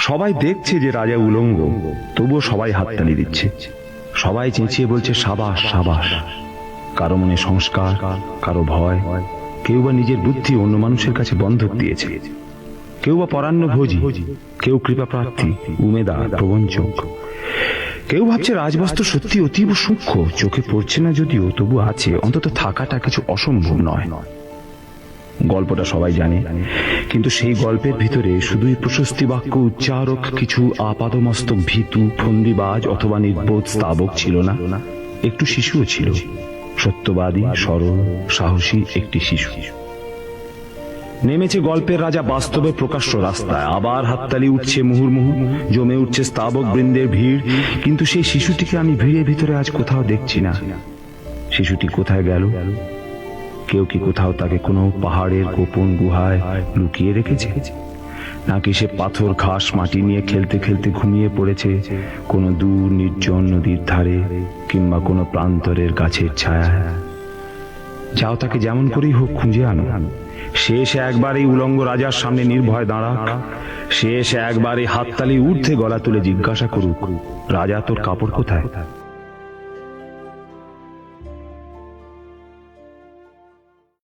সবাই দেখছে যে রাজা উলঙ্গ, তবুও সবাই হাততালি দিচ্ছে। সবাই চেঁচিয়ে বলছে, সাবাস সাবাস। কারও মনে সংস্কার, কারও ভয়। কেউ বা নিজের বুদ্ধি অন্য মানুষের কাছে বন্ধক দিয়েছে। কেউ বা পরান্ন ভোজি, কেউ কৃপা প্রার্থী, উমেদার প্রবঞ্চক কেউ ভাবছে রাজবাস্তু সত্যি অতীব সূক্ষ্ম, চোখে পড়ছে না যদিও, তবু আছে। অন্তত থাকাটা কিছু অসম্ভব নয়। গল্পটা সবাই জানে। কিন্তু সেই গল্পের ভিতরে শুধুই প্রশস্তি বাক্য উচ্চারক, কিছু আপাদমস্তক ভীতু, ফন্দিবাজ অথবা নির্বোধ স্তাবক ছিল না। একটু শিশুও ছিল। সত্যবাদী, সরল, সাহসী একটি শিশু। নেমেছে গল্পের রাজা বাস্তবে প্রকাশ্য রাস্তায়। আবার হাততালি উঠছে মুহুর্মুহু, জমে উঠছে স্তাবক বৃন্দের ভিড়। কিন্তু সেই শিশুটিকে আমি ভিড়ের ভিতরে আজ কোথাও দেখছি না। শিশুটি কোথায় গেল? কেউ কি কোথাও তাকে কোনো পাহাড়ের গোপন গুহায় লুকিয়ে রেখেছে? নাকি সে পাথর, ঘাস, মাটি নিয়ে খেলতে খেলতে ঘুমিয়ে পড়েছে কোনো দূর নির্জন নদীর ধারে কিংবা কোনো প্রান্তরের গাছের ছায়া যাও তাকে যেমন করেই হোক খুঁজে আনো। শেষ এসে একবার এই উলঙ্গ রাজার সামনে নির্ভয় দাঁড়াক। সে এসে একবার এই হাততালি ঊর্ধ্বে গলা তুলে জিজ্ঞাসা করুক, রাজা, তোর কাপড় কোথায়?